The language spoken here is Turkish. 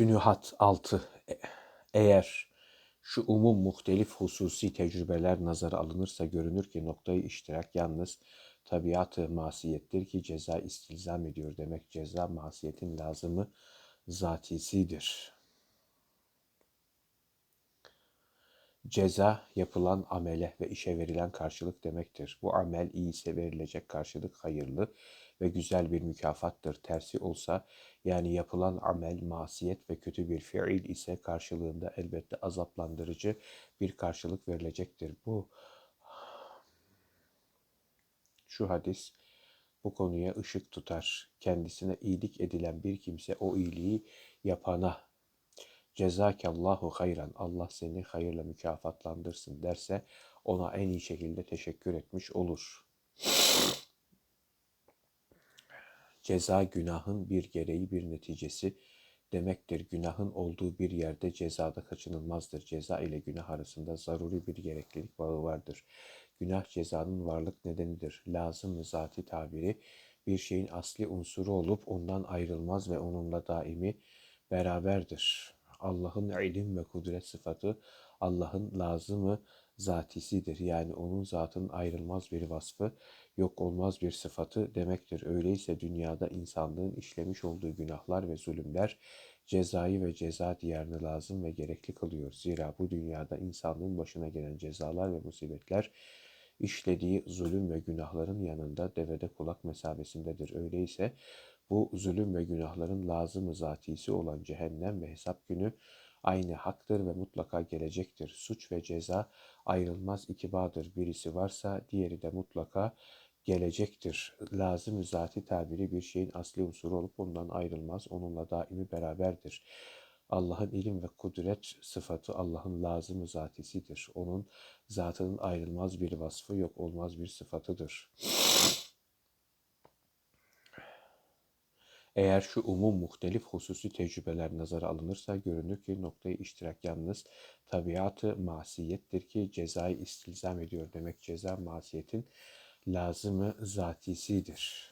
Sünuhat 6. E- Eğer şu umum muhtelif hususi tecrübeler nazara alınırsa görünür ki noktayı iştirak yalnız tabiatı masiyettir ki ceza istilzam ediyor demek ceza masiyetin lazımı zatisidir. Ceza yapılan amele ve işe verilen karşılık demektir. Bu amel iyi ise verilecek karşılık hayırlı ve güzel bir mükafattır. Tersi olsa yani yapılan amel masiyet ve kötü bir fiil ise karşılığında elbette azaplandırıcı bir karşılık verilecektir. Bu şu hadis bu konuya ışık tutar. Kendisine iyilik edilen bir kimse o iyiliği yapana cezakallahu hayran Allah seni hayırla mükafatlandırsın derse ona en iyi şekilde teşekkür etmiş olur. Ceza günahın bir gereği bir neticesi demektir. Günahın olduğu bir yerde cezada kaçınılmazdır. Ceza ile günah arasında zaruri bir gereklilik bağı vardır. Günah cezanın varlık nedenidir. Lazım zati tabiri bir şeyin asli unsuru olup ondan ayrılmaz ve onunla daimi beraberdir. Allah'ın ilim ve kudret sıfatı Allah'ın lazımı zatisidir. Yani onun zatın ayrılmaz bir vasfı, yok olmaz bir sıfatı demektir. Öyleyse dünyada insanlığın işlemiş olduğu günahlar ve zulümler cezayı ve ceza diyarını lazım ve gerekli kılıyor. Zira bu dünyada insanlığın başına gelen cezalar ve musibetler işlediği zulüm ve günahların yanında devede kulak mesabesindedir. Öyleyse bu zulüm ve günahların lazım zatisi olan cehennem ve hesap günü aynı haktır ve mutlaka gelecektir. Suç ve ceza ayrılmaz iki bağdır. Birisi varsa diğeri de mutlaka gelecektir. Lazım zati tabiri bir şeyin asli unsuru olup ondan ayrılmaz. Onunla daimi beraberdir. Allah'ın ilim ve kudret sıfatı Allah'ın lazım zatisidir. Onun zatının ayrılmaz bir vasfı yok olmaz bir sıfatıdır. Eğer şu umum muhtelif hususi tecrübeler nazara alınırsa görünür ki noktayı iştirak yalnız tabiatı masiyettir ki cezayı istilzam ediyor. Demek ceza masiyetin lazımı zatisidir.